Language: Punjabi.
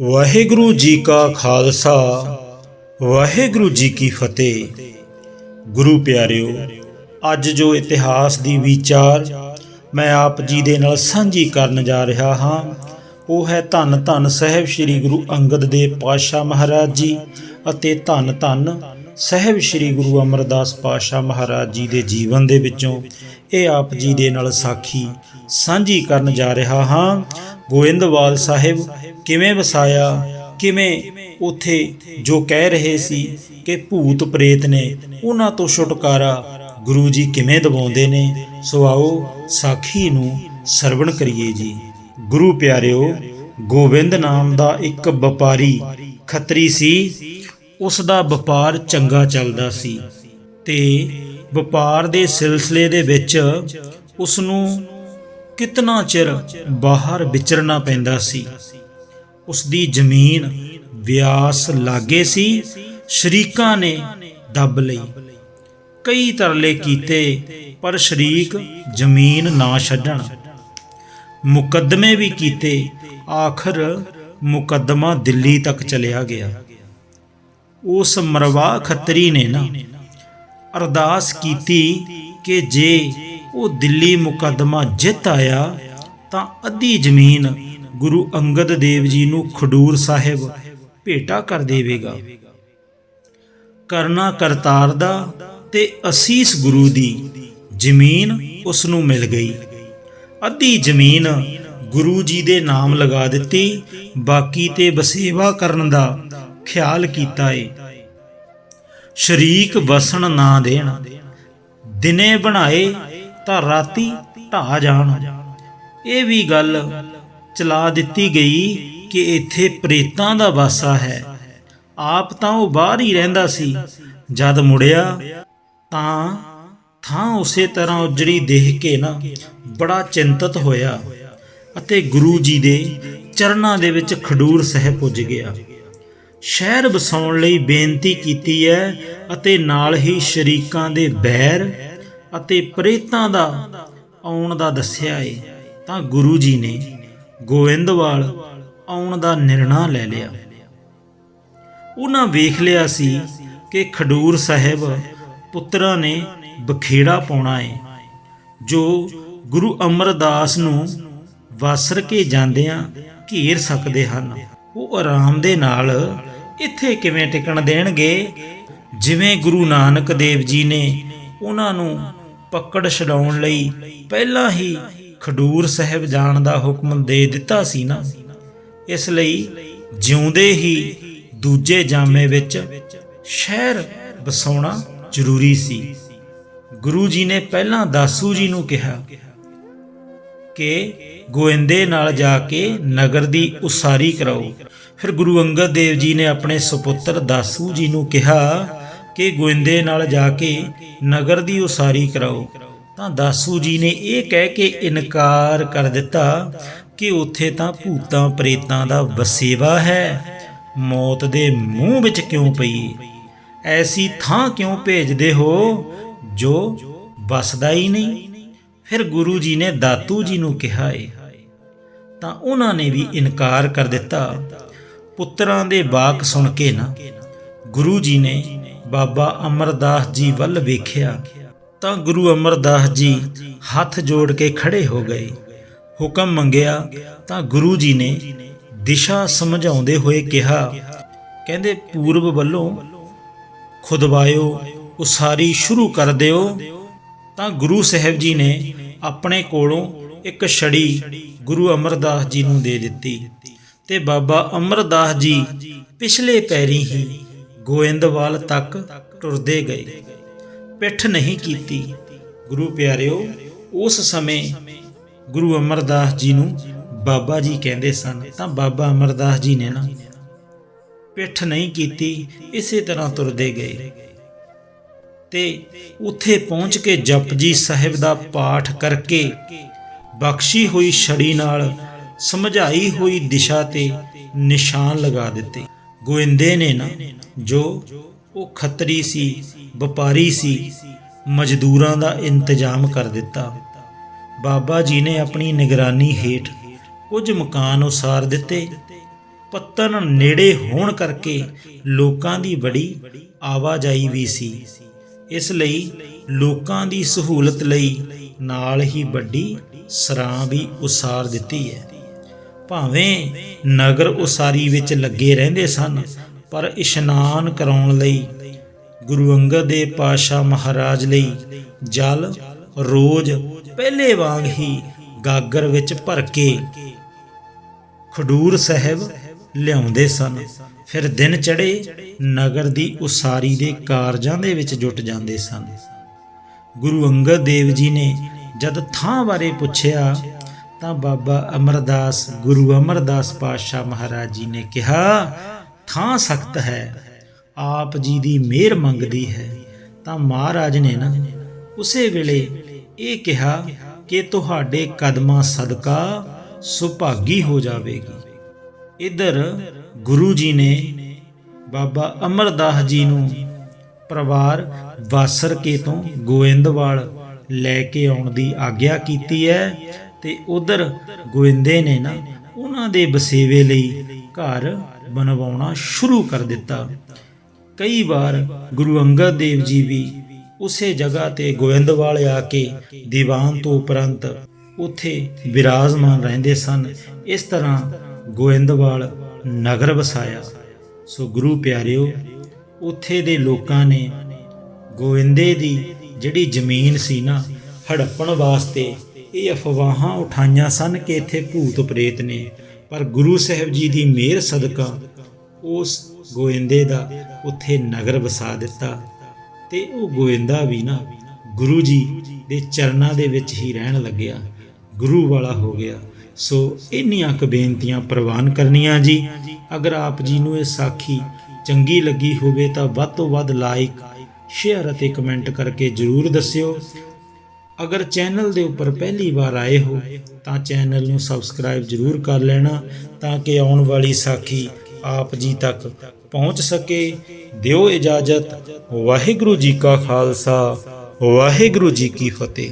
ਵਾਹਿਗੁਰੂ ਜੀ ਕਾ ਖਾਲਸਾ, ਵਾਹਿਗੁਰੂ ਜੀ ਕੀ ਫਤਿਹ। ਗੁਰੂ ਪਿਆਰਿਓ, ਅੱਜ ਜੋ ਇਤਿਹਾਸ ਦੀ ਵਿਚਾਰ ਮੈਂ ਆਪ ਜੀ ਦੇ ਨਾਲ ਸਾਂਝੀ ਕਰਨ ਜਾ ਰਿਹਾ ਹਾਂ, ਉਹ ਹੈ ਧੰਨ ਧੰਨ ਸਾਹਿਬ ਸ੍ਰੀ ਗੁਰੂ ਅੰਗਦ ਦੇਵ ਪਾਤਸ਼ਾਹ ਮਹਾਰਾਜ ਜੀ ਅਤੇ ਧੰਨ ਧੰਨ ਸਾਹਿਬ ਸ੍ਰੀ ਗੁਰੂ ਅਮਰਦਾਸ ਪਾਤਸ਼ਾਹ ਮਹਾਰਾਜ ਜੀ ਦੇ ਜੀਵਨ ਦੇ ਵਿੱਚੋਂ ਇਹ ਆਪ ਜੀ ਦੇ ਨਾਲ ਸਾਖੀ ਸਾਂਝੀ ਕਰਨ ਜਾ ਰਿਹਾ ਹਾਂ। ਗੋਇੰਦਵਾਲ ਸਾਹਿਬ ਕਿਵੇਂ ਵਸਾਇਆ, ਕਿਵੇਂ ਉਥੇ ਜੋ ਕਹਿ ਰਹੇ ਸੀ ਕਿ ਭੂਤ ਪ੍ਰੇਤ ਨੇ ਉਹਨਾਂ ਤੋਂ ਛੁਟਕਾਰਾ ਗੁਰੂ ਜੀ ਕਿਵੇਂ ਦਿਵਾਉਂਦੇ ਨੇ, ਸੋ ਆਓ ਸਾਖੀ ਨੂੰ ਸਰਵਣ ਕਰੀਏ ਜੀ। ਗੁਰੂ ਪਿਆਰਿਓ ਗੋਬਿੰਦ ਨਾਮ ਦਾ ਇੱਕ ਵਪਾਰੀ ਖੱਤਰੀ ਸੀ ਉਸ ਦਾ ਵਪਾਰ ਚੰਗਾ ਚੱਲਦਾ ਸੀ ਤੇ ਵਪਾਰ ਦੇ ਸਿਲਸਿਲੇ ਦੇ ਵਿੱਚ ਉਸ ਨੂੰ ਕਿਤਨਾ ਚਿਰ ਬਾਹਰ ਵਿਚਰਨਾ ਪੈਂਦਾ ਸੀ। ਉਸ ਦੀ ਜ਼ਮੀਨ ਵਿਆਸ ਲਾਗੇ ਸੀ, ਸ਼ਰੀਕਾਂ ਨੇ ਦੱਬ ਲਈ। ਕਈ ਤਰਲੇ ਕੀਤੇ ਪਰ ਸ਼ਰੀਕ ਜ਼ਮੀਨ ਨਾ ਛੱਡਣ। ਮੁਕੱਦਮੇ ਵੀ ਕੀਤੇ, ਆਖਰ ਮੁਕੱਦਮਾ ਦਿੱਲੀ ਤੱਕ ਚਲਿਆ ਗਿਆ। ਉਸ ਮਰਵਾ ਖੱਤਰੀ ਨੇ ਨਾ ਅਰਦਾਸ ਕੀਤੀ ਕਿ ਜੇ ਉਹ ਦਿੱਲੀ ਮੁਕੱਦਮਾ ਜਿੱਤ ਆਇਆ, ਤਾਂ ਅੱਧੀ ਜ਼ਮੀਨ ਗੁਰੂ ਅੰਗਦ ਦੇਵ ਜੀ ਨੂੰ ਖਡੂਰ ਸਾਹਿਬ ਭੇਟਾ ਕਰ ਦੇਵੇਗਾ। ਕਰਨਾ ਕਰਤਾਰ ਦਾ ਤੇ ਅਸੀਸ ਗੁਰੂ ਦੀ ਜ਼ਮੀਨ ਉਸ ਨੂੰ ਮਿਲ ਗਈ। ਅੱਧੀ ਜ਼ਮੀਨ ਗੁਰੂ ਜੀ ਦੇ ਨਾਮ ਲਗਾ ਦਿੱਤੀ, ਬਾਕੀ ਤੇ ਵਸੇਵਾ ਕਰਨ ਦਾ ਖਿਆਲ ਕੀਤਾ ਏ। ਸ਼ਰੀਕ ਵਸਣ ਨਾ ਦੇਣ, ਦਿਨੇ ਬਣਾਏ ਤਾਂ ਰਾਤੀ ਢਾ ਜਾਣ। ਇਹ ਵੀ ਗੱਲ ਚਲਾ ਦਿੱਤੀ ਗਈ ਕਿ ਇੱਥੇ ਪ੍ਰੇਤਾਂ ਦਾ ਵਾਸਾ ਹੈ। ਆਪ ਤਾਂ ਉਹ ਬਾਹਰ ਹੀ ਰਹਿੰਦਾ ਸੀ। ਜਦ ਮੁੜਿਆ ਤਾਂ ਥਾਂ ਉਸੇ ਤਰ੍ਹਾਂ ਉਜੜੀ ਦੇਖ ਕੇ ਨਾ ਬੜਾ ਚਿੰਤਤ ਹੋਇਆ ਅਤੇ ਗੁਰੂ ਜੀ ਦੇ ਚਰਨਾਂ ਦੇ ਵਿੱਚ ਖਡੂਰ ਸਾਹਿਬ ਪੁੱਜ ਗਿਆ। ਸ਼ਹਿਰ ਵਸਾਉਣ ਲਈ ਬੇਨਤੀ ਕੀਤੀ ਹੈ ਅਤੇ ਨਾਲ ਹੀ ਸ਼ਰੀਕਾਂ ਦੇ ਬੈਰ ਅਤੇ ਪ੍ਰੇਤਾਂ ਦਾ ਆਉਣ ਦਾ ਦੱਸਿਆ ਏ, ਤਾਂ ਗੁਰੂ ਜੀ ਨੇ ਗੋਇੰਦਵਾਲ ਆਉਣ ਦਾ ਨਿਰਣਾ ਲੈ ਲਿਆ। ਉਹਨਾਂ ਵੇਖ ਲਿਆ ਸੀ ਕਿ ਖਡੂਰ ਸਾਹਿਬ ਪੁੱਤਰਾਂ ਨੇ ਬਖੇੜਾ ਪਾਉਣਾ ਏ, ਜੋ ਗੁਰੂ ਅਮਰਦਾਸ ਨੂੰ ਵਾਸਰ ਕੇ ਜਾਂਦਿਆਂ ਘੇਰ ਸਕਦੇ ਹਨ। ਉਹ ਆਰਾਮ ਦੇ ਨਾਲ ਇੱਥੇ ਕਿਵੇਂ ਟਿਕਣ ਦੇਣਗੇ? ਜਿਵੇਂ ਗੁਰੂ ਨਾਨਕ ਦੇਵ ਜੀ ਨੇ ਉਹਨਾਂ ਨੂੰ ਪਕੜ ਛਡਾਉਣ ਲਈ ਪਹਿਲਾਂ ਹੀ ਖਡੂਰ ਸਾਹਿਬ ਜਾਣ ਦਾ ਹੁਕਮ ਦੇ ਦਿੱਤਾ ਸੀ ਨਾ। ਇਸ ਲਈ ਜਿਉਂਦੇ ਹੀ ਦੂਜੇ ਜਾਮੇ ਵਿੱਚ ਸ਼ਹਿਰ ਵਸਾਉਣਾ ਜ਼ਰੂਰੀ ਸੀ। ਗੁਰੂ ਜੀ ਨੇ ਪਹਿਲਾਂ ਦਾਸੂ ਜੀ ਨੂੰ ਕਿਹਾ ਕਿ ਗੋਇੰਦੇ ਨਾਲ ਜਾ ਕੇ ਨਗਰ ਦੀ ਉਸਾਰੀ ਕਰਾਓ। ਫਿਰ ਗੁਰੂ ਅੰਗਦ ਦੇਵ ਜੀ ਨੇ ਆਪਣੇ ਸੁਪੁੱਤਰ ਦਾਸੂ ਜੀ ਨੂੰ ਕਿਹਾ ਕਿ ਗੋਇੰਦੇ ਨਾਲ ਜਾ ਕੇ ਨਗਰ ਦੀ ਉਸਾਰੀ ਕਰਾਓ। ਤਾਂ ਦਾਸੂ ਜੀ ਨੇ ਇਹ ਕਹਿ ਕੇ ਇਨਕਾਰ ਕਰ ਦਿੱਤਾ ਕਿ ਉੱਥੇ ਤਾਂ ਭੂਤਾਂ ਪ੍ਰੇਤਾਂ ਦਾ ਵਸੇਵਾ ਹੈ। ਮੌਤ ਦੇ ਮੂੰਹ ਵਿੱਚ ਕਿਉਂ ਪਈ? ਐਸੀ ਥਾਂ ਕਿਉਂ ਭੇਜਦੇ ਹੋ ਜੋ ਵਸਦਾ ਹੀ ਨਹੀਂ? ਫਿਰ ਗੁਰੂ ਜੀ ਨੇ ਦਾਤੂ ਜੀ ਨੂੰ ਕਿਹਾ ਏ। ਤਾਂ ਉਹਨਾਂ ਨੇ ਵੀ ਇਨਕਾਰ ਕਰ ਦਿੱਤਾ। ਪੁੱਤਰਾਂ ਦੇ ਬਾਕ ਸੁਣ ਕੇ ਨਾ ਗੁਰੂ ਜੀ ਨੇ ਬਾਬਾ ਅਮਰਦਾਸ ਜੀ ਵੱਲ ਵੇਖਿਆ ਤਾਂ ਗੁਰੂ ਅਮਰਦਾਸ ਜੀ ਹੱਥ ਜੋੜ ਕੇ ਖੜੇ ਹੋ ਗਏ। ਹੁਕਮ ਮੰਗਿਆ ਤਾਂ ਗੁਰੂ ਜੀ ਨੇ ਦਿਸ਼ਾ ਸਮਝਾਉਂਦੇ ਹੋਏ ਕਿਹਾ, ਕਹਿੰਦੇ, ਪੂਰਬ ਵੱਲੋਂ ਖੁਦਵਾਇਓ, ਉਸਾਰੀ ਸ਼ੁਰੂ ਕਰ ਦਿਓ। ਤਾਂ ਗੁਰੂ ਸਾਹਿਬ ਜੀ ਨੇ ਆਪਣੇ ਕੋਲੋਂ ਇੱਕ ਛੜੀ ਗੁਰੂ ਅਮਰਦਾਸ ਜੀ ਨੂੰ ਦੇ ਦਿੱਤੀ ਤੇ ਬਾਬਾ ਅਮਰਦਾਸ ਜੀ ਪਿਛਲੇ ਪੈਰੀ ਹੀ ਗੋਇੰਦਵਾਲ ਤੱਕ ਟੁਰਦੇ ਗਏ। ਪਿੱਠ ਨਹੀਂ ਕੀਤੀ। ਗੁਰੂ ਪਿਆਰਿਓ, ਉਸ ਸਮੇਂ ਗੁਰੂ ਅਮਰਦਾਸ ਜੀ ਨੂੰ ਬਾਬਾ ਜੀ ਕਹਿੰਦੇ ਸਨ, ਤਾਂ ਬਾਬਾ ਅਮਰਦਾਸ ਜੀ ਨੇ ਨਾ ਪਿੱਠ ਨਹੀਂ ਕੀਤੀ, ਇਸੇ ਤਰ੍ਹਾਂ ਤੁਰਦੇ ਗਏ। ਤੇ ਉੱਥੇ ਪਹੁੰਚ ਕੇ ਜਪਜੀ ਸਾਹਿਬ ਦਾ ਪਾਠ ਕਰਕੇ ਬਖਸ਼ੀ ਹੋਈ ਛੜੀ ਨਾਲ ਸਮਝਾਈ ਹੋਈ ਦਿਸ਼ਾ ਤੇ ਨਿਸ਼ਾਨ ਲਗਾ ਦਿੱਤੇ। ਗੋਇੰਦੇ ਨੇ ਨਾ ਜੋ ਉਹ ਖੱਤਰੀ ਸੀ, ਵਪਾਰੀ ਸੀ, ਮਜ਼ਦੂਰਾਂ ਦਾ ਇੰਤਜ਼ਾਮ ਕਰ ਦਿੱਤਾ। ਬਾਬਾ ਜੀ ਨੇ ਆਪਣੀ ਨਿਗਰਾਨੀ ਹੇਠ ਕੁਝ ਮਕਾਨ ਉਸਾਰ ਦਿੱਤੇ। ਪੱਤਨ ਨੇੜੇ ਹੋਣ ਕਰਕੇ ਲੋਕਾਂ ਦੀ ਬੜੀ ਆਵਾਜਾਈ ਵੀ ਸੀ। ਇਸ ਲਈ ਲੋਕਾਂ ਦੀ ਸਹੂਲਤ ਲਈ ਨਾਲ ਹੀ ਵੱਡੀ ਸਰਾਂ ਵੀ ਉਸਾਰ ਦਿੱਤੀ ਹੈ। ਭਾਵੇਂ ਨਗਰ ਉਸਾਰੀ ਵਿੱਚ ਲੱਗੇ ਰਹਿੰਦੇ ਸਨ ਪਰ ਇਸ਼ਨਾਨ ਕਰਾਉਣ ਲਈ ਗੁਰੂ ਅੰਗਦ ਦੇਵ ਪਾਸ਼ਾ ਮਹਾਰਾਜ ਲਈ ਜਲ ਰੋਜ਼ ਪਹਿਲੇ ਵਾਂਗ ਹੀ ਗਾਗਰ ਵਿੱਚ ਭਰ ਕੇ ਖਡੂਰ ਸਾਹਿਬ ਲਿਆਉਂਦੇ ਸਨ। ਫਿਰ ਦਿਨ ਚੜੇ ਨਗਰ ਦੀ ਉਸਾਰੀ ਦੇ ਕਾਰਜਾਂ ਦੇ ਵਿੱਚ ਜੁਟ ਜਾਂਦੇ ਸਨ। ਗੁਰੂ ਅੰਗਦ ਦੇਵ ਜੀ ਨੇ ਜਦ ਥਾਂ ਬਾਰੇ ਪੁੱਛਿਆ ਤਾਂ ਬਾਬਾ ਅਮਰਦਾਸ, ਗੁਰੂ ਅਮਰਦਾਸ ਪਾਤਸ਼ਾਹ ਮਹਾਰਾਜ ਜੀ ਨੇ ਕਿਹਾ ਥਾਂ ਸਖਤ ਹੈ, ਆਪ ਜੀ ਦੀ ਮਿਹਰ ਮੰਗਦੀ ਹੈ। ਤਾਂ ਮਹਾਰਾਜ ਨੇ ਨਾ ਉਸੇ ਵੇਲੇ ਇਹ ਕਿਹਾ ਕਿ ਤੁਹਾਡੇ ਕਦਮਾਂ ਸਦਕਾ ਸੁਭਾਗੀ ਹੋ ਜਾਵੇਗੀ। ਇਧਰ ਗੁਰੂ ਜੀ ਨੇ ਬਾਬਾ ਅਮਰਦਾਸ ਜੀ ਨੂੰ ਪਰਿਵਾਰ ਵਾਸਰਕੇ ਤੋਂ ਗੋਇੰਦਵਾਲ ਲੈ ਕੇ ਆਉਣ ਦੀ ਆਗਿਆ ਕੀਤੀ ਹੈ ਤੇ ਉਧਰ ਗੋਇੰਦੇ ਨੇ ਨਾ ਉਹਨਾਂ ਦੇ ਬਸੇਵੇ ਲਈ ਘਰ ਬਣਵਾਉਣਾ ਸ਼ੁਰੂ ਕਰ ਦਿੱਤਾ। ਕਈ ਵਾਰ ਗੁਰੂ ਅੰਗਦ ਦੇਵ ਜੀ ਵੀ ਉਸੇ ਜਗ੍ਹਾ ਤੇ ਗੋਇੰਦਵਾਲ ਆ ਕੇ ਦੀਵਾਨ ਤੋਂ ਉਪਰੰਤ ਉੱਥੇ ਵਿਰਾਜਮਾਨ ਰਹਿੰਦੇ ਸਨ। ਇਸ ਤਰ੍ਹਾਂ ਗੋਇੰਦਵਾਲ ਨਗਰ ਵਸਾਇਆ। ਸੋ ਗੁਰੂ ਪਿਆਰਿਓ, ਉੱਥੇ ਦੇ ਲੋਕਾਂ ਨੇ ਗੋਇੰਦੇ ਦੀ ਜਿਹੜੀ ਜ਼ਮੀਨ ਸੀ ਨਾ, ਹੜੱਪਣ ਵਾਸਤੇ ਇਹ ਅਫਵਾਹਾਂ ਉਠਾਈਆਂ ਸਨ ਕਿ ਇੱਥੇ ਭੂਤ ਪ੍ਰੇਤ ਨੇ ਪਰ ਗੁਰੂ ਸਾਹਿਬ ਜੀ ਦੀ ਮਿਹਰ ਸਦਕਾ ਉਸ ਗੋਇੰਦੇ ਦਾ ਉੱਥੇ ਨਗਰ ਵਸਾ ਦਿੱਤਾ ਤੇ ਉਹ ਗੋਇੰਦਾ ਵੀ ਨਾ ਗੁਰੂ ਜੀ ਦੇ ਚਰਨਾਂ ਦੇ ਵਿੱਚ ਹੀ ਰਹਿਣ ਲੱਗਿਆ, ਗੁਰੂ ਵਾਲਾ ਹੋ ਗਿਆ। ਸੋ ਇੰਨੀਆਂ ਕੁ ਬੇਨਤੀਆਂ ਪ੍ਰਵਾਨ ਕਰਨੀਆਂ ਜੀ। ਅਗਰ ਆਪ ਜੀ ਨੂੰ ਇਹ ਸਾਖੀ ਚੰਗੀ ਲੱਗੀ ਹੋਵੇ ਤਾਂ ਵੱਧ ਤੋਂ ਵੱਧ ਲਾਈਕ ਸ਼ੇਅਰ ਅਤੇ ਕਮੈਂਟ ਕਰਕੇ ਜਰੂਰ ਦੱਸਿਓ। ਅਗਰ ਚੈਨਲ ਦੇ ਉੱਪਰ ਪਹਿਲੀ ਵਾਰ ਆਏ ਹੋ, ਤਾਂ ਚੈਨਲ ਨੂੰ ਸਬਸਕ੍ਰਾਈਬ ਜਰੂਰ ਕਰ ਲੈਣਾ ਤਾਂ ਕਿ ਆਉਣ ਵਾਲੀ ਸਾਖੀ ਆਪ ਜੀ ਤੱਕ ਪਹੁੰਚ ਸਕੇ। ਦਿਓ ਇਜਾਜ਼ਤ। ਵਾਹਿਗੁਰੂ ਜੀ ਕਾ ਖਾਲਸਾ, ਵਾਹਿਗੁਰੂ ਜੀ ਕੀ ਫਤਿਹ।